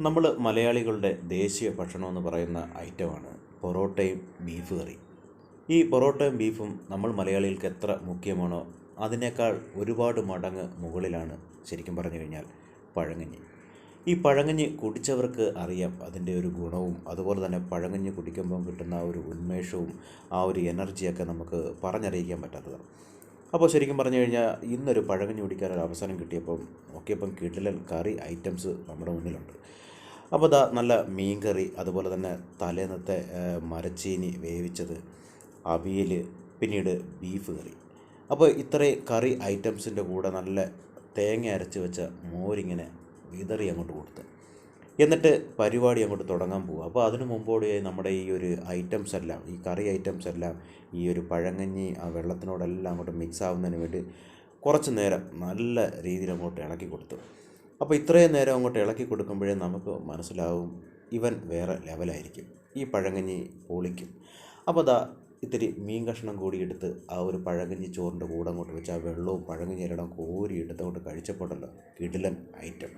നമ്മൾ മലയാളികളുടെ ദേശീയ ഭക്ഷണം എന്ന് പറയുന്ന ഐറ്റമാണ് പൊറോട്ടയും ബീഫ് കറി. ഈ പൊറോട്ടയും ബീഫും നമ്മൾ മലയാളികൾക്ക് എത്ര മുഖ്യമാണോ അതിനേക്കാൾ ഒരുപാട് മടങ്ങ് മുകളിലാണ് ശരിക്കും പറഞ്ഞു കഴിഞ്ഞാൽ പഴങ്ങഞ്ഞി. ഈ പഴങ്ങഞ്ഞി കുടിച്ചവർക്ക് അറിയാം അതിന്റെ ഒരു ഗുണവും അതുപോലെ തന്നെ പഴങ്ങഞ്ഞി കുടിക്കുമ്പോൾ കിട്ടുന്ന ആ ഒരു ഉന്മേഷവും ആ ഒരു എനർജിയൊക്കെ നമുക്ക് പറഞ്ഞറിയിക്കാൻ പറ്റാത്തതാണ്. അപ്പോൾ ശരിക്കും പറഞ്ഞു കഴിഞ്ഞാൽ ഇന്നൊരു പഴകഞ്ഞി കുടിക്കാനൊരു അവസരം കിട്ടിയപ്പം നോക്കിയപ്പം കിടിലൻ കറി ഐറ്റംസ് നമ്മുടെ മുന്നിലുണ്ട്. അപ്പോൾ ദാ നല്ല മീൻ കറി അതുപോലെ തന്നെ തലേന്നത്തെ മരച്ചീനി വേവിച്ചത് അവിയൽ പിന്നീട് ബീഫ് കറി. അപ്പോൾ ഇത്രയും കറി ഐറ്റംസിന്റെ കൂടെ നല്ല തേങ്ങ അരച്ച് വെച്ച മോരിങ്ങനെ വിതറി അങ്ങോട്ട് കൊടുത്ത്. എന്നിട്ട് പരിപാടി അങ്ങോട്ട് തുടങ്ങാൻ പോകും അപ്പോൾ അതിന് മുമ്പോടിയായി നമ്മുടെ ഈ ഒരു ഐറ്റംസ് എല്ലാം ഈ കറി ഐറ്റംസ് എല്ലാം ഈ ഒരു പഴങ്ങഞ്ഞി ആ വെള്ളത്തിനോടെല്ലാം അങ്ങോട്ട് മിക്സ് ആവുന്നതിന് വേണ്ടി കുറച്ച് നേരം നല്ല രീതിയിൽ അങ്ങോട്ട് ഇളക്കി കൊടുത്തു. അപ്പോൾ ഇത്രയും നേരം അങ്ങോട്ട് ഇളക്കി കൊടുക്കുമ്പോഴേ നമുക്ക് മനസ്സിലാവും ഇവൻ വേറെ ലെവലായിരിക്കും ഈ പഴങ്ങഞ്ഞി പൊളിക്കും. അപ്പോൾ അതാ ഇത്തിരി മീൻ കഷ്ണം കൂടി എടുത്ത് ആ ഒരു പഴങ്കഞ്ഞി ചോറിന്റെ കൂടെ അങ്ങോട്ട് വെച്ച് ആ വെള്ളവും പഴങ്കഞ്ഞി എല്ലാം കോരി എടുത്ത് അങ്ങോട്ട് കഴിച്ചപ്പോഴല്ലോ കിടിലൻ ഐറ്റം